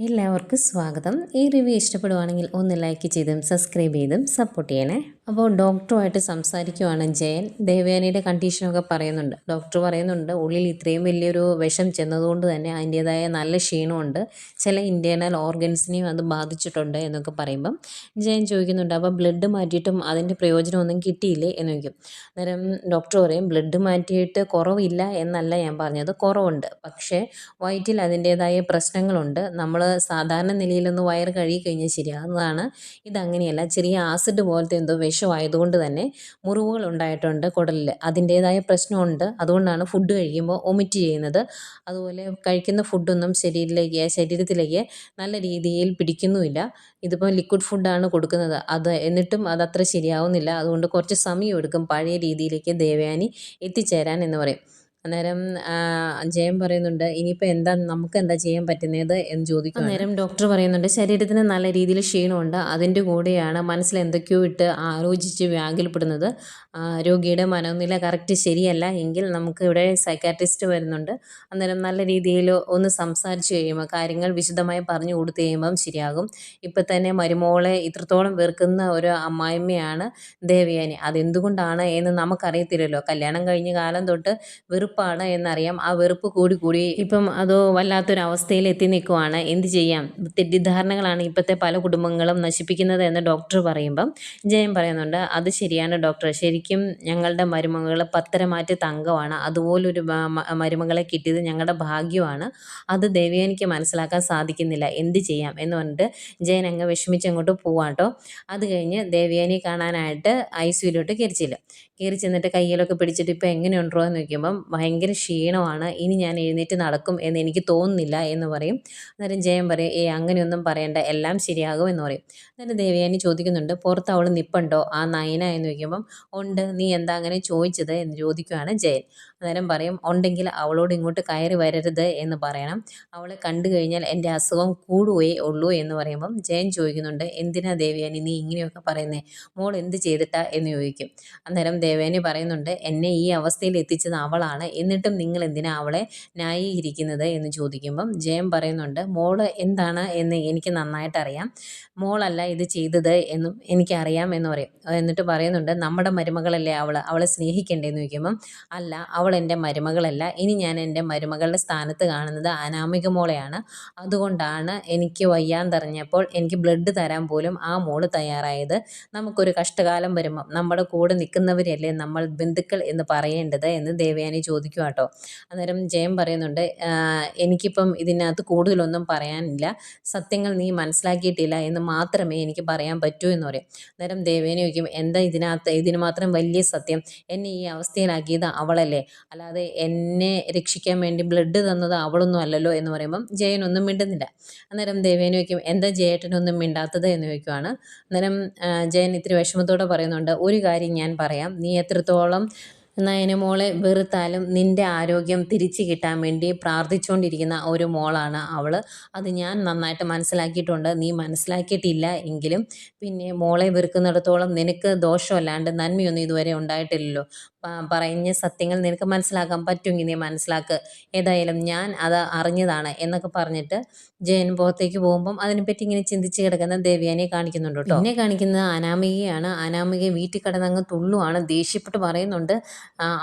എല്ലാവർക്കും സ്വാഗതം. ഈ റിവ്യൂ ഇഷ്ടപ്പെടുവാണെങ്കിൽ ഒന്ന് ലൈക്ക് ചെയ്തും സബ്സ്ക്രൈബ് ചെയ്തും സപ്പോർട്ട് ചെയ്യണേ. അപ്പോൾ ഡോക്ടറുമായിട്ട് സംസാരിക്കുവാണ് ജയൻ. ദേവയാനിയുടെ കണ്ടീഷനൊക്കെ പറയുന്നുണ്ട്. ഡോക്ടർ പറയുന്നുണ്ട് ഉള്ളിൽ ഇത്രയും വലിയൊരു വിഷം ചെന്നതുകൊണ്ട് തന്നെ അതിന്റേതായ നല്ല ക്ഷീണമുണ്ട്. ചില ഇന്റേർണൽ ഓർഗൻസിനെയും അത് ബാധിച്ചിട്ടുണ്ട് എന്നൊക്കെ പറയുമ്പം ജയൻ ചോദിക്കുന്നുണ്ട് അപ്പോൾ ബ്ലഡ് മാറ്റിയിട്ടും അതിന്റെ പ്രയോജനമൊന്നും കിട്ടിയില്ലേ? എന്ന് ചോദിക്കും. അന്നേരം ഡോക്ടർ പറയും ബ്ലഡ് മാറ്റിയിട്ട് കുറവില്ല എന്നല്ല ഞാൻ പറഞ്ഞത്. കുറവുണ്ട്. പക്ഷേ വയറ്റിൽ അതിന്റേതായ പ്രശ്നങ്ങളുണ്ട്. നമ്മൾ സാധാരണ നിലയിലൊന്ന് വയറ് കഴുകി കഴിഞ്ഞാൽ ശരിയാകുന്നതാണ്. ഇതങ്ങനെയല്ല. ചെറിയ ആസിഡ് പോലത്തെ എന്തോ വിഷമായതുകൊണ്ട് തന്നെ മുറിവുകൾ ഉണ്ടായിട്ടുണ്ട് കുടലിൽ. അതിന്റേതായ പ്രശ്നമുണ്ട്. അതുകൊണ്ടാണ് ഫുഡ് കഴിക്കുമ്പോൾ ഒമിറ്റ് ചെയ്യുന്നത്. അതുപോലെ കഴിക്കുന്ന ഫുഡൊന്നും ശരീരത്തിലേക്ക് ശരീരത്തിലേക്ക് നല്ല രീതിയിൽ പിടിക്കുന്നുമില്ല. ഇതിപ്പോൾ ലിക്വിഡ് ഫുഡാണ് കൊടുക്കുന്നത്. അത് എന്നിട്ടും അതത്ര ശരിയാവുന്നില്ല. അതുകൊണ്ട് കുറച്ച് സമയം എടുക്കും പഴയ രീതിയിലേക്ക് ദേവയാനി എത്തിച്ചേരാൻ എന്ന് പറയും. അന്നേരം ജയൻ പറയുന്നുണ്ട് ഇനിയിപ്പോൾ എന്താ നമുക്ക് എന്താ ചെയ്യാൻ പറ്റുന്നത്? എന്ന് ചോദിക്കും അന്നേരം ഡോക്ടർ പറയുന്നുണ്ട് ശരീരത്തിന് നല്ല രീതിയിൽ ക്ഷീണമുണ്ട് അതിന്റെ കൂടെയാണ് മനസ്സിൽ എന്തൊക്കെയോ ഇട്ട് ആലോചിച്ച് വ്യാകുലപ്പെടുന്നത്. രോഗിയുടെ മനോനില കറക്റ്റ് ശരിയല്ല എങ്കിൽ നമുക്ക് ഇവിടെ സൈക്കാട്രിസ്റ്റ് വരുന്നുണ്ട്. അന്നേരം നല്ല രീതിയിൽ ഒന്ന് സംസാരിച്ച് കഴിയുമ്പോൾ കാര്യങ്ങൾ വിശദമായി പറഞ്ഞു കൊടുത്തു കഴിയുമ്പം ശരിയാകും. ഇപ്പം തന്നെ മരുമോളെ ഇത്രത്തോളം വെറുക്കുന്ന ഒരു അമ്മായിമ്മയാണ് ദേവയാനി. അതെന്തുകൊണ്ടാണ് എന്ന് നമുക്കറിയത്തില്ലല്ലോ. കല്യാണം കഴിഞ്ഞ കാലം തൊട്ട് വെറു വെറുപ്പാണ് എന്നറിയാം. ആ വെറുപ്പ് കൂടി കൂടി ഇപ്പം അത് വല്ലാത്തൊരു അവസ്ഥയിൽ എത്തി നിൽക്കുവാണ്. എന്ത് ചെയ്യാം? തെറ്റിദ്ധാരണകളാണ് ഇപ്പോഴത്തെ പല കുടുംബങ്ങളും നശിപ്പിക്കുന്നത് എന്ന് ഡോക്ടർ പറയുമ്പം ജയൻ പറയുന്നുണ്ട്. അത് ശരിയാണ് ഡോക്ടർ ശരിക്കും ഞങ്ങളുടെ മരുമകൾ പത്തരമാറ്റ് തങ്കമാണ്. അതുപോലൊരു മരുമകളെ കിട്ടിയത് ഞങ്ങളുടെ ഭാഗ്യമാണ്. അത് ദേവിയെനിക്ക് മനസ്സിലാക്കാൻ സാധിക്കുന്നില്ല. എന്ത് ചെയ്യാം എന്ന് പറഞ്ഞിട്ട് ജയൻ അങ്ങ് വിഷമിച്ച് അങ്ങോട്ട് പോവാട്ടോ അത് കഴിഞ്ഞ് ദേവിയാനി കാണാനായിട്ട് ഐ സിയിലോട്ട് കയറി കയറി ചെന്നിട്ട് കയ്യിലൊക്കെ പിടിച്ചിട്ട് ഇപ്പോൾ എങ്ങനെയുണ്ടോ എന്ന് നോക്കുമ്പം ഭയങ്കര ക്ഷീണമാണ്. ഇനി ഞാൻ എഴുന്നേറ്റ് നടക്കും എന്ന് എനിക്ക് തോന്നുന്നില്ല എന്ന് പറയും. അന്നേരം ജയൻ പറയും ഏ അങ്ങനെയൊന്നും പറയണ്ട. എല്ലാം ശരിയാകും എന്ന് പറയും. അന്നേരം ദേവയാനി ചോദിക്കുന്നുണ്ട് പുറത്ത് അവൾ നിപ്പുണ്ടോ? ആ നയന എന്ന് ചോദിക്കുമ്പം ഉണ്ട്. നീ എന്താ അങ്ങനെ ചോദിച്ചത്? എന്ന് ചോദിക്കുകയാണ് ജയൻ. അന്നേരം പറയും ഉണ്ടെങ്കിൽ അവളോട് ഇങ്ങോട്ട് കയറി വരരുത് എന്ന് പറയണം. അവളെ കണ്ടു കഴിഞ്ഞാൽ എന്റെ അസുഖം കൂടുകയേ ഉള്ളൂ എന്ന് പറയുമ്പം ജയൻ ചോദിക്കുന്നുണ്ട് എന്തിനാ ദേവയാനി നീ ഇങ്ങനെയൊക്കെ പറയുന്നേ? മോൾ എന്ത് ചെയ്തിട്ടാ? എന്ന് ചോദിക്കും. അന്നേരം ദേവയാനി പറയുന്നുണ്ട് എന്നെ ഈ അവസ്ഥയിൽ എത്തിച്ചത് അവളാണ്. എന്നിട്ടും നിങ്ങൾ എന്തിനാ അവളെ ന്യായീകരിക്കുന്നത്? എന്ന് ചോദിക്കുമ്പം ജയൻ പറയുന്നുണ്ട് മോൾ എന്താണ് എന്ന് എനിക്ക് നന്നായിട്ട് അറിയാം. മോളല്ല ഇത് ചെയ്തത് എന്നും എനിക്കറിയാം എന്ന് പറയും. എന്നിട്ട് പറയുന്നുണ്ട് നമ്മുടെ മരുമകളല്ലേ അവൾ അവളെ സ്നേഹിക്കണ്ടേ? എന്ന് ചോദിക്കുമ്പം അല്ല അവൾ എന്റെ മരുമകളല്ല. ഇനി ഞാൻ എന്റെ മരുമകളുടെ സ്ഥാനത്ത് കാണുന്നത് അനാമിക മോളെയാണ്. അതുകൊണ്ടാണ് എനിക്ക് വയ്യാൻ വയ്യാന്തറിഞ്ഞപ്പോൾ എനിക്ക് ബ്ലഡ് തരാൻ പോലും ആ മോൾ തയ്യാറായത്. നമുക്കൊരു കഷ്ടകാലം വരുമ്പം നമ്മുടെ കൂടെ നിൽക്കുന്നവരല്ലേ നമ്മൾ ബന്ധുക്കൾ എന്ന് പറയേണ്ടത് എന്ന് ദേവയാനി ചോദിക്കുക കേട്ടോ അന്നേരം ജയം പറയുന്നുണ്ട് എനിക്കിപ്പം ഇതിനകത്ത് കൂടുതലൊന്നും പറയാനില്ല. സത്യങ്ങൾ നീ മനസ്സിലാക്കിയിട്ടില്ല എന്ന് മാത്രമേ എനിക്ക് പറയാൻ പറ്റൂ എന്ന് പറയും. അന്നേരം ദേവേനെ ചോദിക്കും എന്താ ഇതിനകത്ത്? ഇതിന് മാത്രം വലിയ സത്യം. എന്നെ ഈ അവസ്ഥയിലാക്കിയത് അവളല്ലേ? അല്ലാതെ എന്നെ രക്ഷിക്കാൻ വേണ്ടി ബ്ലഡ് തന്നത് അവളൊന്നും അല്ലല്ലോ എന്ന് പറയുമ്പം ജയനൊന്നും മിണ്ടുന്നില്ല. അന്നേരം ദേവേനെ വയ്ക്കും എന്താ ജയേട്ടനൊന്നും മിണ്ടാത്തത്? എന്ന് ചോദിക്കുവാണ്. അന്നേരം ജയൻ ഇത്തിരി വിഷമത്തോടെ പറയുന്നുണ്ട് ഒരു കാര്യം ഞാൻ പറയാം. നീ എത്രത്തോളം നയനമോളെ വെറുത്താലും നിന്റെ ആരോഗ്യം തിരിച്ചു കിട്ടാൻ വേണ്ടി പ്രാർത്ഥിച്ചുകൊണ്ടിരിക്കുന്ന ഒരു മോളാണ് അവൾ അത് ഞാൻ നന്നായിട്ട് മനസ്സിലാക്കിയിട്ടുണ്ട്. നീ മനസ്സിലാക്കിയിട്ടില്ല എങ്കിലും പിന്നെ മോളെ വെറുക്കുന്നിടത്തോളം നിനക്ക് ദോഷമല്ലാണ്ട് നന്മയൊന്നും ഇതുവരെ ഉണ്ടായിട്ടില്ലല്ലോ. പറഞ്ഞ സത്യങ്ങൾ നിനക്ക് മനസ്സിലാക്കാൻ പറ്റുമെങ്കിൽ നീ മനസ്സിലാക്ക്. ഏതായാലും ഞാൻ അത് അറിഞ്ഞതാണ് എന്നൊക്കെ പറഞ്ഞിട്ട് ജയൻ പുറത്തേക്ക് പോകുമ്പം അതിനെപ്പറ്റി ഇങ്ങനെ ചിന്തിച്ച് കിടക്കുന്ന ദേവ്യാനെ കാണിക്കുന്നുണ്ട് കേട്ടോ. എന്നെ കാണിക്കുന്നത് അനാമികയാണ്. അനാമിക വീട്ടിൽ കിടന്നങ്ങ് തുള്ളുവാണ് ദേഷ്യപ്പെട്ട് പറയുന്നുണ്ട്.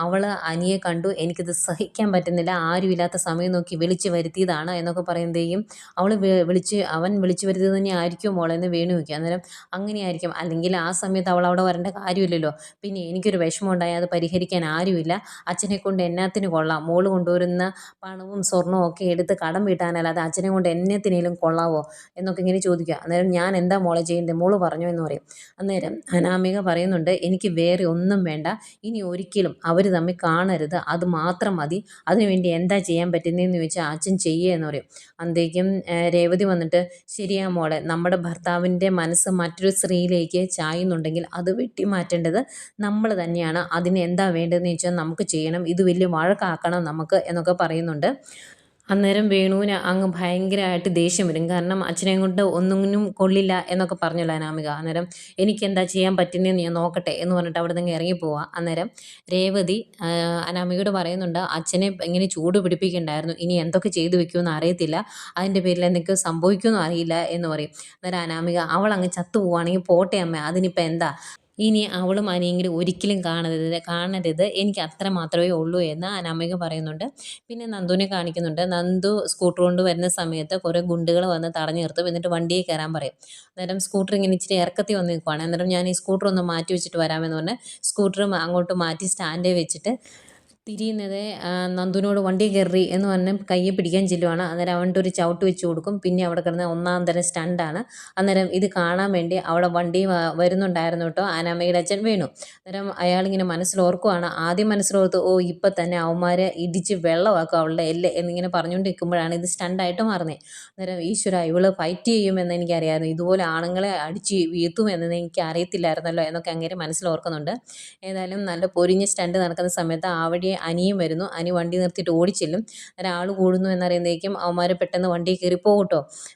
അവൾ അനിയെ കണ്ടു എനിക്കിത് സഹിക്കാൻ പറ്റുന്നില്ല ആരുമില്ലാത്ത സമയം നോക്കി വിളിച്ചു വരുത്തിയതാണ് എന്നൊക്കെ പറയുന്നതേയും അവൾ വിളിച്ച് അവൻ വിളിച്ചു വരുത്തിയത് തന്നെ ആയിരിക്കും മോളെന്ന് വേണു വയ്ക്കുക അന്നേരം അങ്ങനെയായിരിക്കും. അല്ലെങ്കിൽ ആ സമയത്ത് അവൾ അവിടെ വരേണ്ട കാര്യമില്ലല്ലോ. പിന്നെ എനിക്കൊരു വിഷമം ഉണ്ടായാൽ അത് പരിഹരിക്കാൻ ആരുമില്ല. അച്ഛനെ കൊണ്ട് എന്നാത്തിന് കൊള്ളാം. മോൾ കൊണ്ടുവരുന്ന പണവും സ്വർണവും ഒക്കെ എടുത്ത് കടം വീട്ടാനല്ലാതെ അച്ഛനെ കൊണ്ട് എന്നത്തിനേലും കൊള്ളാവോ എന്നൊക്കെ ഇങ്ങനെ ചോദിക്കുക. അന്നേരം ഞാൻ എന്താ മോളെ ചെയ്യേണ്ടത്? മോൾ പറഞ്ഞു എന്ന് പറയും. അന്നേരം അനാമിക പറയുന്നുണ്ട് എനിക്ക് വേറെ ഒന്നും വേണ്ട. ഇനി ഒരിക്കലും അവർ തമ്മിൽ കാണരുത്. അത് മാത്രം മതി. അതിനുവേണ്ടി എന്താ ചെയ്യാൻ പറ്റുന്നതെന്ന് ചോദിച്ചാൽ അച്ഛൻ ചെയ്യുക എന്ന് പറയും. അന്തേക്കും രേവതി വന്നിട്ട് ശരിയാ മോളെ നമ്മുടെ ഭർത്താവിന്റെ മനസ്സ് മറ്റൊരു സ്ത്രീയിലേക്ക് ചായുന്നുണ്ടെങ്കിൽ അത് വെട്ടിമാറ്റേണ്ടത് നമ്മൾ തന്നെയാണ്. അതിന് എന്താ വേണ്ടതെന്ന് ചോദിച്ചാൽ നമുക്ക് ചെയ്യണം ഇത് വലിയ വഴക്കാക്കണം നമുക്ക് എന്നൊക്കെ പറയുന്നുണ്ട്. അന്നേരം വേണുവിന് അങ്ങ് ഭയങ്കരമായിട്ട് ദേഷ്യം വരും. കാരണം അച്ഛനെ കൊണ്ട് ഒന്നിനും കൊള്ളില്ല എന്നൊക്കെ പറഞ്ഞല്ലോ അനാമിക. അന്നേരം എനിക്ക് എന്താ ചെയ്യാൻ പറ്റുന്നതെന്ന് ഞാൻ നോക്കട്ടെ എന്ന് പറഞ്ഞിട്ട് അവിടെ നിന്ന് ഇറങ്ങി പോവാം. അന്നേരം രേവതി അനാമികയോട് പറയുന്നുണ്ട് അച്ഛനെ ഇങ്ങനെ ചൂട് പിടിപ്പിക്കണ്ടായിരുന്നു. ഇനി എന്തൊക്കെ ചെയ്തു വെക്കുമെന്ന് അറിയത്തില്ല. അതിന്റെ പേരിൽ എന്തൊക്കെ സംഭവിക്കുമെന്നും അറിയില്ല എന്ന് പറയും. അന്നേരം അനാമിക അവൾ അങ്ങ് ചത്തു പോവുകയാണെങ്കിൽ പോട്ടെ അമ്മ. അതിനിപ്പോൾ എന്താ? ഇനി അവളും അനിയെങ്കിലും ഒരിക്കലും കാണരുത് കാണരുത്. എനിക്ക് അത്ര മാത്രമേ ഉള്ളൂ എന്ന് അനാമിക പറയുന്നുണ്ട്. പിന്നെ നന്ദുവിനെ കാണിക്കുന്നുണ്ട്. നന്ദു സ്കൂട്ടർ കൊണ്ട് വരുന്ന സമയത്ത് കുറേ ഗുണ്ടുകൾ വന്ന് തടഞ്ഞു നിർത്തും. എന്നിട്ട് വണ്ടിയെ കയറാൻ പറയും. അന്നേരം സ്കൂട്ടർ ഇങ്ങനെ ഇച്ചിരി ഇറക്കത്തി വന്ന് നിൽക്കുവാണ്. അന്നേരം ഞാൻ ഈ സ്കൂട്ടർ ഒന്ന് മാറ്റി വെച്ചിട്ട് വരാമെന്ന് പറഞ്ഞ് സ്കൂട്ടറും അങ്ങോട്ട് മാറ്റി സ്റ്റാൻഡേ വെച്ചിട്ട് തിരിയുന്നത് നന്ദുവിനോട് വണ്ടി കയറി എന്ന് പറഞ്ഞ് കയ്യെ പിടിക്കാൻ ചെല്ലുവാണ്. അന്നേരം അവന്റെ ഒരു ചവിട്ട് വെച്ച് കൊടുക്കും. പിന്നെ അവിടെ കിടന്ന് ഒന്നാം തരം സ്റ്റണ്ടാണ് അന്നേരം ഇത് കാണാൻ വേണ്ടി അവിടെ വണ്ടി വരുന്നുണ്ടായിരുന്നു കേട്ടോ. ആനാമയുടെ അച്ഛൻ വീണു. അന്നേരം അയാളിങ്ങനെ മനസ്സിൽ ഓർക്കുവാണ്. ആദ്യം മനസ്സിലോർത്ത് ഓ ഇപ്പം തന്നെ അവന്മാരെ ഇടിച്ച് വെള്ളമാക്കും അവളുടെ എല്ല് എന്നിങ്ങനെ പറഞ്ഞുകൊണ്ട് നിൽക്കുമ്പോഴാണ് ഇത് സ്റ്റണ്ടായിട്ട് മാറുന്നത് അന്നേരം ഈശ്വര ഇവൾ ഫൈറ്റ് ചെയ്യുമെന്ന് എനിക്കറിയാമായിരുന്നു ഇതുപോലെ ആണുങ്ങളെ അടിച്ച് വീഴ്ത്തുമെന്ന് എനിക്ക് അറിയത്തില്ലായിരുന്നല്ലോ എന്നൊക്കെ അങ്ങനെ മനസ്സിലോർക്കുന്നുണ്ട് ഏതായാലും നല്ല പൊരിഞ്ഞ സ്റ്റണ്ട് നടക്കുന്ന സമയത്ത് ആ വഴി അനിയും വരുന്നു. അനി വണ്ടി നിർത്തിയിട്ട് ഓടിച്ചെല്ലും. അന്നേരം ആൾ കൂടുന്നു എന്നറിയുന്നേക്കും അവന്മാർ പെട്ടെന്ന് വണ്ടി കയറി പോകും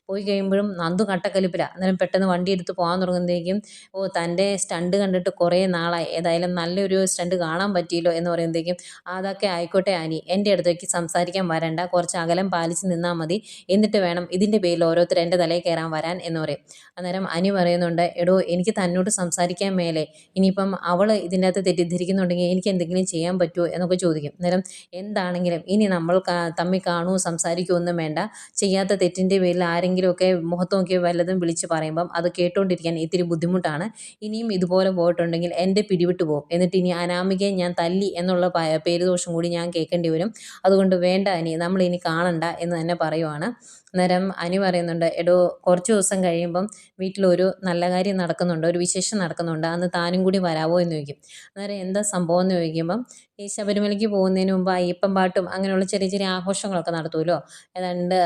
പോയി കഴിയുമ്പോഴും നന്ദു കട്ടക്കലിപ്പില്ല അന്നേരം പെട്ടെന്ന് വണ്ടി എടുത്ത് പോകാൻ തുടങ്ങുന്നതേക്കും ഓ തന്റെ സ്റ്റണ്ട് കണ്ടിട്ട് കുറേ നാളായി. ഏതായാലും നല്ലൊരു സ്റ്റണ്ട് കാണാൻ പറ്റിയല്ലോ എന്ന് പറയുന്നതേക്കും അതൊക്കെ ആയിക്കോട്ടെ അനി. എന്റെ അടുത്തേക്ക് സംസാരിക്കാൻ വരണ്ട. കുറച്ച് അകലം പാലിച്ച് നിന്നാൽ മതി. എന്നിട്ട് വേണം ഇതിന്റെ പേരിൽ ഓരോരുത്തർ എന്റെ തലയിൽ കയറാൻ വരാൻ എന്ന് പറയും. അന്നേരം അനി പറയുന്നുണ്ട് എടോ എനിക്ക് തന്നോട് സംസാരിക്കാൻ മേലെ. ഇനിയിപ്പം അവൾ ഇതിന്റെ അകത്ത് തെറ്റിദ്ധരിക്കുന്നുണ്ടെങ്കിൽ എനിക്ക് എന്തെങ്കിലും ചെയ്യാൻ പറ്റുമോ? എന്നൊക്കെ ചോദിക്കും. അന്നേരം എന്താണെങ്കിലും ഇനി നമ്മൾ തമ്മിൽ കാണുവോ സംസാരിക്കുവോ ഒന്നും വേണ്ട. ചെയ്യാത്ത തെറ്റിന്റെ പേരിൽ ആരെങ്കിലുമൊക്കെ മുഖത്ത് നോക്കി വല്ലതും വിളിച്ച് പറയുമ്പം അത് കേട്ടുകൊണ്ടിരിക്കാൻ ഇത്തിരി ബുദ്ധിമുട്ടാണ്. ഇനിയും ഇതുപോലെ പോയിട്ടുണ്ടെങ്കിൽ എന്റെ പിടിവിട്ട് പോകും എന്നിട്ട് ഇനി അനാമികയെ ഞാൻ തല്ലി എന്നുള്ള പേര് ദോഷം കൂടി ഞാൻ കേൾക്കേണ്ടി വരും. അതുകൊണ്ട് വേണ്ട ഇനി നമ്മൾ ഇനി കാണണ്ട എന്ന് തന്നെ പറയുവാണ്. അന്നേരം അനു പറയുന്നുണ്ട് എടോ കുറച്ച് ദിവസം കഴിയുമ്പം വീട്ടിലൊരു നല്ല കാര്യം നടക്കുന്നുണ്ട്. ഒരു വിശേഷം നടക്കുന്നുണ്ട്. അന്ന് താനും കൂടി വരാവോ? എന്ന് ചോദിക്കും. അന്നേരം എന്താ സംഭവം എന്ന് ചോദിക്കുമ്പം ഈ ശബരിമലയ്ക്ക് പോകുന്നതിന് മുമ്പ് അയ്യപ്പൻ പാട്ടും അങ്ങനെയുള്ള ചെറിയ ചെറിയ ആഘോഷങ്ങളൊക്കെ നടത്തുമല്ലോ ഏതാണ്ട്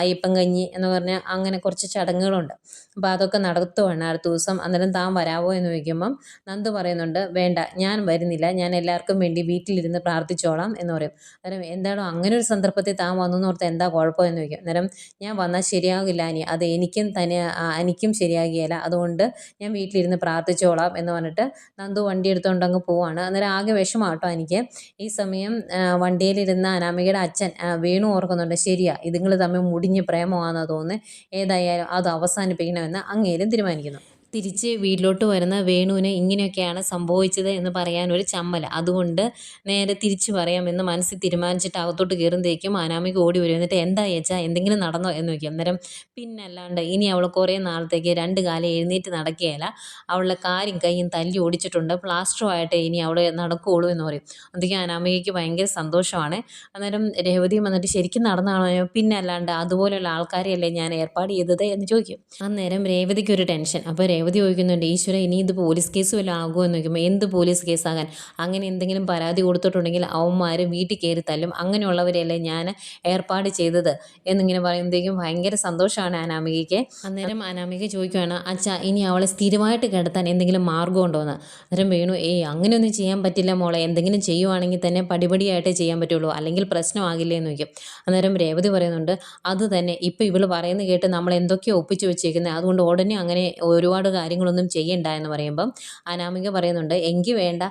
അയ്യപ്പൻ കഞ്ഞി എന്ന് പറഞ്ഞാൽ അങ്ങനെ കുറച്ച് ചടങ്ങുകളുണ്ട്. അപ്പോൾ അതൊക്കെ നടത്തുവാണ് അടുത്ത ദിവസം. അന്നേരം താൻ വരാവോ എന്ന് ചോദിക്കുമ്പം നന്ദു പറയുന്നുണ്ട് വേണ്ട ഞാൻ വരുന്നില്ല. ഞാൻ എല്ലാവർക്കും വേണ്ടി വീട്ടിലിരുന്ന് പ്രാർത്ഥിച്ചോളാം എന്ന് പറയും. അന്നേരം എന്താണോ അങ്ങനെ ഒരു സന്ദർഭത്തിൽ താൻ വന്നു എന്ന് ഓർത്ത് എന്താ കുഴപ്പം എന്ന് ചോദിക്കും. അന്നേരം ഞാൻ വന്നാൽ ശരിയാകില്ല അനി. അത് എനിക്കും തന്നെ എനിക്കും ശരിയാകിയല്ല അതുകൊണ്ട് ഞാൻ വീട്ടിലിരുന്ന് പ്രാർത്ഥിച്ചോളാം എന്ന് പറഞ്ഞിട്ട് നന്ദു വണ്ടി എടുത്തുകൊണ്ട് അങ്ങ് പോവാണ്. അന്നേരം ആകെ വിഷമാട്ടോ എനിക്ക്. ഈ സമയം വണ്ടിയിലിരുന്ന അനാമികയുടെ അച്ഛൻ വേണു ഓർക്കുന്നുണ്ട് ശരിയാ ഇതുങ്ങൾ തമ്മിൽ മുടിഞ്ഞ് പ്രേമമാണെന്ന് തോന്നുന്നത് ഏതായാലും അത് അവസാനിപ്പിക്കണമെന്ന് അങ്ങേരും തീരുമാനിക്കുന്നു. തിരിച്ച് വീട്ടിലോട്ട് വരുന്ന വേണുവിന് ഇങ്ങനെയൊക്കെയാണ് സംഭവിച്ചത് എന്ന് പറയാൻ ഒരു ചമ്മല. അതുകൊണ്ട് നേരെ തിരിച്ചു പറയാമെന്ന് മനസ്സിൽ തീരുമാനിച്ചിട്ട് അകത്തോട്ട് കയറുമ്പോഴേക്കും അനാമിക ഓടി വരും. എന്നിട്ട് എന്താ ചേച്ചാ എന്തെങ്കിലും നടന്നോ എന്ന് നോക്കി അന്നേരം പിന്നല്ലാണ്ട് ഇനി അവൾ കുറേ നാളത്തേക്ക് രണ്ട് കാലം എഴുന്നേറ്റ് നടക്കുകയില്ല. അവളുടെ കാര്യം കൈയും തല്ലി ഓടിച്ചിട്ടുണ്ട്. പ്ലാസ്റ്ററുമായിട്ട് ഇനി അവൾ നടക്കുകയുള്ളൂ എന്ന് പറയും. അതൊക്കെ അനാമികയ്ക്ക് ഭയങ്കര സന്തോഷമാണ്. അന്നേരം രേവതി വന്നിട്ട് ശരിക്കും നടന്നാണോ? പിന്നെ അല്ലാണ്ട് അതുപോലെയുള്ള ആൾക്കാരെയല്ലേ ഞാൻ ഏർപ്പാട് ചെയ്തത് എന്ന് ചോദിക്കും. അന്നേരം രേവതിക്ക് ഒരു ടെൻഷൻ. അപ്പോൾ ചോദിക്കുന്നുണ്ട് ഈശ്വര ഇനി ഇത് പോലീസ് കേസ് വല്ലതും ആകുമോ? എന്ന് ചോദിക്കുമ്പോൾ എന്ത് പോലീസ് കേസാകാൻ? അങ്ങനെ എന്തെങ്കിലും പരാതി കൊടുത്തിട്ടുണ്ടെങ്കിൽ അവന്മാർ വീട്ടിൽ കയറി തല്ലും. അങ്ങനെയുള്ളവരെയല്ലേ ഞാൻ ഏർപ്പാട് ചെയ്തത്? എന്നിങ്ങനെ പറയുമ്പോഴത്തേക്കും ഭയങ്കര സന്തോഷമാണ് അനാമികയ്ക്ക്. അന്നേരം അനാമിക ചോദിക്കുകയാണ് അച്ഛാ ഇനി അവളെ സ്ഥിരമായിട്ട് കിടത്താൻ എന്തെങ്കിലും മാർഗം ഉണ്ടോ? എന്ന്. അന്നേരം വേണു ഏയ് അങ്ങനെയൊന്നും ചെയ്യാൻ പറ്റില്ല മോളെ. എന്തെങ്കിലും ചെയ്യുവാണെങ്കിൽ തന്നെ പടിപടിയായിട്ടേ ചെയ്യാൻ പറ്റുള്ളൂ. അല്ലെങ്കിൽ പ്രശ്നമാകില്ലേ? എന്ന് ചോദിക്കും. അന്നേരം രേവതി പറയുന്നുണ്ട് അത് തന്നെ. ഇപ്പം ഇവൾ പറയുന്നത് കേട്ട് നമ്മൾ എന്തൊക്കെയോ ഒപ്പിച്ച് വെച്ചേക്കുന്നത് അതുകൊണ്ട് ഉടനെ അങ്ങനെ ഒരുപാട് കാര്യങ്ങളൊന്നും ചെയ്യണ്ട എന്ന് പറയുമ്പം അനാമിക പറയുന്നുണ്ട് എങ്കിൽ വേണ്ട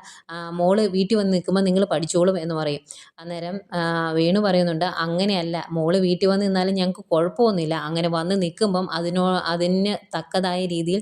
മോൾ വീട്ടിൽ വന്ന് നിൽക്കുമ്പോൾ നിങ്ങൾ പഠിച്ചോളും എന്ന് പറയും. അന്നേരം വേണു പറയുന്നുണ്ട് അങ്ങനെയല്ല മോൾ വീട്ടിൽ വന്ന് നിന്നാലും ഞങ്ങൾക്ക് കുഴപ്പമൊന്നുമില്ല. അങ്ങനെ വന്ന് നിൽക്കുമ്പം അതിനോ അതിന് തക്കതായ രീതിയിൽ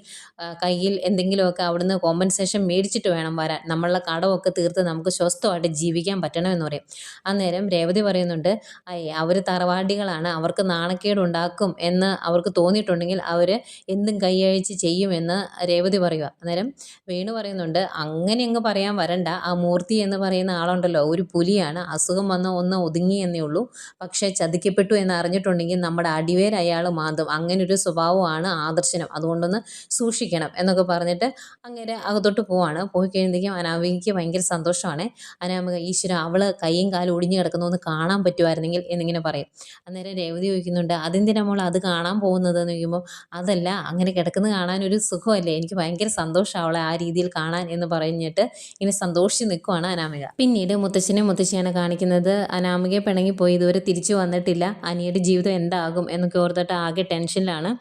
കയ്യിൽ എന്തെങ്കിലുമൊക്കെ അവിടുന്ന് കോമ്പൻസേഷൻ മേടിച്ചിട്ട് വേണം വരാൻ. നമ്മളുടെ കടമൊക്കെ തീർത്ത് നമുക്ക് സ്വസ്ഥമായിട്ട് ജീവിക്കാൻ പറ്റണം എന്ന് പറയും. അന്നേരം രേവതി പറയുന്നുണ്ട് ഐ അവർ തറവാടികളാണ്. അവർക്ക് നാണക്കേടുണ്ടാക്കും എന്ന് അവർക്ക് തോന്നിയിട്ടുണ്ടെങ്കിൽ അവർ എന്തും കൈയഴിച്ച് ചെയ്യുമെന്ന് രേവതി പറയുക അന്നേരം വേണു പറയുന്നുണ്ട് അങ്ങനെ അങ്ങ് പറയാൻ വരണ്ട. ആ മൂർത്തി എന്ന് പറയുന്ന ആളുണ്ടല്ലോ ഒരു പുലിയാണ്. അസുഖം വന്ന ഒന്ന് ഒതുങ്ങി എന്നേ ഉള്ളൂ. പക്ഷേ ചതിക്കപ്പെട്ടു എന്ന് അറിഞ്ഞിട്ടുണ്ടെങ്കിൽ നമ്മുടെ അടിവേർ അയാൾ മാന്തും. അങ്ങനെ ഒരു സ്വഭാവമാണ് ആദർശനം. അതുകൊണ്ടൊന്ന് സൂക്ഷിക്കണം. എന്നൊക്കെ പറഞ്ഞിട്ട് അങ്ങനെ അകത്തോട്ട് പോവാണ്. പോയി കഴിയുമ്പോഴേക്കും അനാമികയ്ക്ക് ഭയങ്കര സന്തോഷമാണ്. അനാമിക ഈശ്വര അവൾ കൈയും കാലും ഒടിഞ്ഞു കിടക്കുന്ന. ഒന്ന് കാണാൻ പറ്റുമായിരുന്നെങ്കിൽ എന്നിങ്ങനെ പറയും. അന്നേരം രേവതി ചോദിക്കുന്നുണ്ട് അതെന്തിനാ മോൾ അത് കാണാൻ പോകുന്നത്? എന്ന് ചോദിക്കുമ്പോൾ അതല്ല അങ്ങനെ കിടക്കുന്നത് കാണാൻ ഒരു സുഖമല്ലേ? എനിക്ക് ഭയങ്കര സന്തോഷം അവളെ ആ രീതിയിൽ കാണാൻ എന്ന് പറഞ്ഞിട്ട് ഇങ്ങനെ സന്തോഷിച്ച് നിൽക്കുവാണ് അനാമിക. പിന്നീട് മുത്തച്ഛനെ മുത്തശ്ശിയാണ് കാണിക്കുന്നത് അനാമികയെ പിണങ്ങിപ്പോയി ഇതുവരെ തിരിച്ചു വന്നിട്ടില്ല. അനിയുടെ ജീവിതം എന്താകും? എന്നൊക്കെ ഓർത്തിട്ട് ആകെ ടെൻഷനിലാണ്.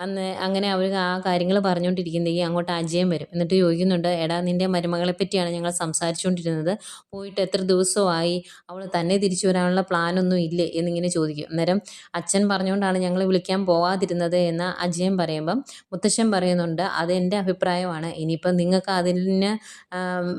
അന്ന് അങ്ങനെ അവർ ആ കാര്യങ്ങൾ പറഞ്ഞുകൊണ്ടിരിക്കുന്നെങ്കിൽ അങ്ങോട്ട് അജയം വരും. എന്നിട്ട് ചോദിക്കുന്നുണ്ട് എടാ നിന്റെ മരുമകളെ പറ്റിയാണ് ഞങ്ങൾ സംസാരിച്ചുകൊണ്ടിരുന്നത്. പോയിട്ട് എത്ര ദിവസമായി? അവൾ തന്നെ തിരിച്ചു വരാനുള്ള പ്ലാനൊന്നും ഇല്ലേ? എന്നിങ്ങനെ ചോദിക്കും. അന്നേരം അച്ഛൻ പറഞ്ഞുകൊണ്ടാണ് ഞങ്ങൾ വിളിക്കാൻ പോവാതിരുന്നത് എന്ന് അജയൻ പറയുമ്പം മുത്തശ്ശൻ പറയുന്നുണ്ട് അതെന്റെ അഭിപ്രായമാണ്. ഇനിയിപ്പം നിങ്ങൾക്ക് അതിന്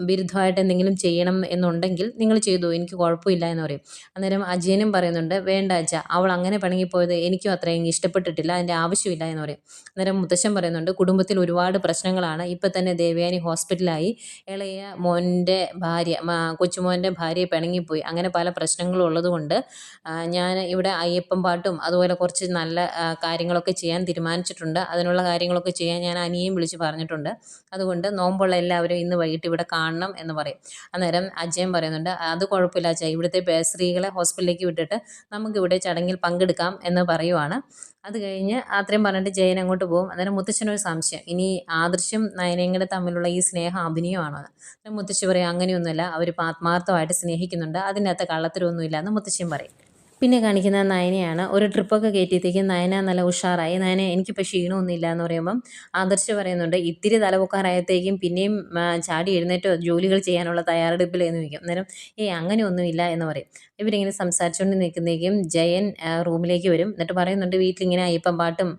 വിരുദ്ധമായിട്ട് എന്തെങ്കിലും ചെയ്യണം എന്നുണ്ടെങ്കിൽ നിങ്ങൾ ചെയ്തു. എനിക്ക് കുഴപ്പമില്ല എന്ന് പറയും. അന്നേരം അജയനും പറയുന്നുണ്ട് വേണ്ട അച്ഛ അവൾ അങ്ങനെ പണങ്ങിപ്പോയത് എനിക്കും അത്രയും ഇഷ്ടപ്പെട്ടിട്ടില്ല അതിന്റെ ആവശ്യമില്ല എന്ന് പറയും. അന്നേരം മുത്തശ്ശൻ പറയുന്നുണ്ട് കുടുംബത്തിൽ ഒരുപാട് പ്രശ്നങ്ങളാണ്. ഇപ്പം തന്നെ ദേവയാനി ഹോസ്പിറ്റലായി. ഇളയ മോന്റെ ഭാര്യ കൊച്ചുമോന്റെ ഭാര്യയെ പിണങ്ങിപ്പോയി. അങ്ങനെ പല പ്രശ്നങ്ങളും ഉള്ളതുകൊണ്ട് ഞാൻ ഇവിടെ അയ്യപ്പൻ പാട്ടും അതുപോലെ കുറച്ച് നല്ല കാര്യങ്ങളൊക്കെ ചെയ്യാൻ തീരുമാനിച്ചിട്ടുണ്ട്. അതിനുള്ള കാര്യങ്ങളൊക്കെ ചെയ്യാൻ ഞാൻ അനിയും വിളിച്ച് പറഞ്ഞിട്ടുണ്ട്. അതുകൊണ്ട് നോമ്പുള്ള എല്ലാവരും ഇന്ന് വൈകിട്ട് ഇവിടെ കാണണം എന്ന് പറയും. അന്നേരം അജയൻ പറയുന്നുണ്ട് അത് കുഴപ്പമില്ല അച്ഛ ഇവിടുത്തെ സ്ത്രീകളെ ഹോസ്പിറ്റലിലേക്ക് വിട്ടിട്ട് നമുക്കിവിടെ ചടങ്ങിൽ പങ്കെടുക്കാം എന്ന് പറയുവാണ്. അത് കഴിഞ്ഞ് അത്രയും പറഞ്ഞിട്ട് ജയൻ അങ്ങോട്ട് പോകും. അന്നേരം മുത്തശ്ശനൊരു സംശയം. ഇനി ആദർശം നയനങ്ങളുടെ തമ്മിലുള്ള ഈ സ്നേഹം അഭിനയമാണോ? മുത്തശ്ശി പറയും അങ്ങനെയൊന്നുമില്ല. അവർ ആത്മാർത്ഥമായിട്ട് സ്നേഹിക്കുന്നുണ്ട്. അതിനകത്ത് കള്ളത്തരമൊന്നുമില്ല എന്ന് മുത്തശ്ശിയും പറയും. പിന്നെ കാണിക്കുന്ന നയനയാണ്. ഒരു ട്രിപ്പൊക്കെ കയറ്റിയത്തേക്കും നയന നല്ല ഉഷാറായി. നയന എനിക്കിപ്പോൾ ക്ഷീണമൊന്നുമില്ല എന്ന് പറയുമ്പം ആദർശ് പറയുന്നുണ്ട് ഇത്തിരി തലപൊക്കാറായത്തേക്കും പിന്നെയും ചാടി എഴുന്നേറ്റോ ജോലികൾ ചെയ്യാനുള്ള തയ്യാറെടുപ്പിൽ എന്ന് വയ്ക്കും അന്നേരം ഏയ് അങ്ങനെയൊന്നുമില്ല എന്ന് പറയും. ഇവരിങ്ങനെ സംസാരിച്ചുകൊണ്ട് നിൽക്കുന്നേക്കും ജയൻ റൂമിലേക്ക് വരും. എന്നിട്ട് പറയുന്നുണ്ട് വീട്ടിലിങ്ങനെ അയ്യപ്പം പാട്ടും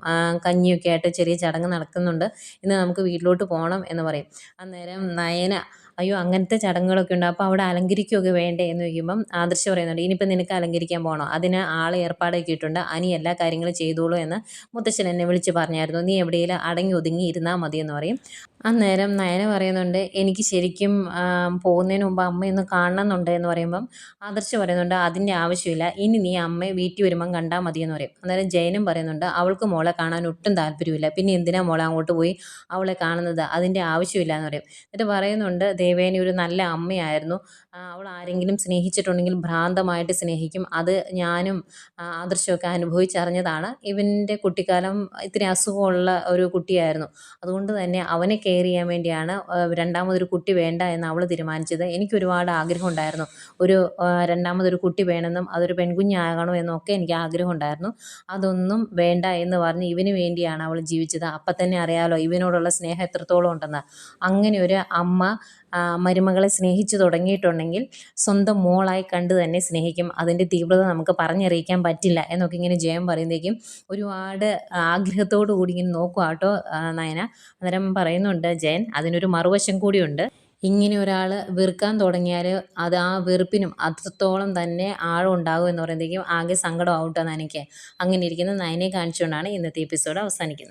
കഞ്ഞിയൊക്കെ ആയിട്ട് ചെറിയ ചടങ്ങ് നടക്കുന്നുണ്ട്. ഇന്ന് നമുക്ക് വീട്ടിലോട്ട് പോകണം എന്ന് പറയും. അന്നേരം നയന അയ്യോ അങ്ങനത്തെ ചടങ്ങുകളൊക്കെ ഉണ്ട്. അപ്പോൾ അവിടെ അലങ്കരിക്കുകയൊക്കെ വേണ്ടേ എന്ന് ചോദിക്കുമ്പം ആദർശ് പറയുന്നുണ്ട് ഇനിയിപ്പോൾ നിനക്ക് അലങ്കരിക്കാൻ പോകണോ അതിന് ആൾ ഏർപ്പാടാക്കിയിട്ടുണ്ട് അനി എല്ലാ കാര്യങ്ങളും ചെയ്തോളൂ എന്ന് മുത്തശ്ശൻ എന്നെ വിളിച്ച് പറഞ്ഞായിരുന്നു. നീ എവിടെയെങ്കിലും അടങ്ങി ഒതുങ്ങി ഇരുന്നാൽ മതി എന്ന് പറയും. അന്നേരം നയന പറയുന്നുണ്ട് എനിക്ക് ശരിക്കും പോകുന്നതിന് മുമ്പ് അമ്മയൊന്ന് കാണണമെന്നുണ്ട് എന്ന് പറയുമ്പം ആദർശ് പറയുന്നുണ്ട് അതിന്റെ ആവശ്യമില്ല. ഇനി നീ അമ്മയെ വീട്ടിൽ വരുമ്പം കണ്ടാൽ മതി എന്ന് പറയും. അന്നേരം ജയനും പറയുന്നുണ്ട് അവൾക്ക് മോളെ കാണാൻ ഒട്ടും താല്പര്യമില്ല. പിന്നെ എന്തിനാ മോളെ അങ്ങോട്ട് പോയി അവളെ കാണുന്നത്? അതിന്റെ ആവശ്യമില്ല എന്ന് പറയും. എന്നിട്ട് പറയുന്നുണ്ട് ദേവേനി ഒരു നല്ല അമ്മയായിരുന്നു. അവൾ ആരെങ്കിലും സ്നേഹിച്ചിട്ടുണ്ടെങ്കിൽ ഭ്രാന്തമായിട്ട് സ്നേഹിക്കും. അത് ഞാനും ആദർശമൊക്കെ അനുഭവിച്ചറിഞ്ഞതാണ്. ഇവന്റെ കുട്ടിക്കാലം ഇത്തിരി അസുഖമുള്ള ഒരു കുട്ടിയായിരുന്നു. അതുകൊണ്ട് തന്നെ അവനെ കെയർ ചെയ്യാൻ വേണ്ടിയാണ് രണ്ടാമതൊരു കുട്ടി വേണ്ട എന്ന് അവൾ തീരുമാനിച്ചത്. എനിക്ക് ഒരുപാട് ആഗ്രഹം ഉണ്ടായിരുന്നു. ഒരു രണ്ടാമതൊരു കുട്ടി വേണമെന്നും അതൊരു പെൺകുഞ്ഞാകണം എന്നൊക്കെ എനിക്ക് ആഗ്രഹം ഉണ്ടായിരുന്നു. അതൊന്നും വേണ്ട എന്ന് പറഞ്ഞ് ഇവന് വേണ്ടിയാണ് അവൾ ജീവിച്ചത്. അപ്പം തന്നെ അറിയാലോ ഇവനോടുള്ള സ്നേഹം എത്രത്തോളം ഉണ്ടെന്ന്. അങ്ങനെ ഒരു അമ്മ മരുമകളെ സ്നേഹിച്ചു തുടങ്ങിയിട്ടുണ്ടെങ്കിൽ സ്വന്തം മോളായി കണ്ട് തന്നെ സ്നേഹിക്കും. അതിന്റെ തീവ്രത നമുക്ക് പറഞ്ഞറിയിക്കാൻ പറ്റില്ല. എന്നൊക്കെ ഇങ്ങനെ ജയം പറയുന്നതേക്കും ഒരുപാട് ആഗ്രഹത്തോടു കൂടി ഇങ്ങനെ നോക്കുക കേട്ടോ നയന. അന്നേരം പറയുന്നുണ്ട് ജയൻ അതിനൊരു മറുവശം കൂടിയുണ്ട്. ഇങ്ങനെ ഒരാൾ വെറുക്കാൻ തുടങ്ങിയാൽ അത് ആ വെറുപ്പിനും അത്രത്തോളം തന്നെ ആഴം ഉണ്ടാകും എന്ന് പറയുമ്പോഴേക്കും ആകെ സങ്കടം നനയ്ക്ക് അങ്ങനെ ഇരിക്കുന്ന നയനെ കാണിച്ചുകൊണ്ടാണ് ഇന്നത്തെ എപ്പിസോഡ് അവസാനിക്കുന്നത്.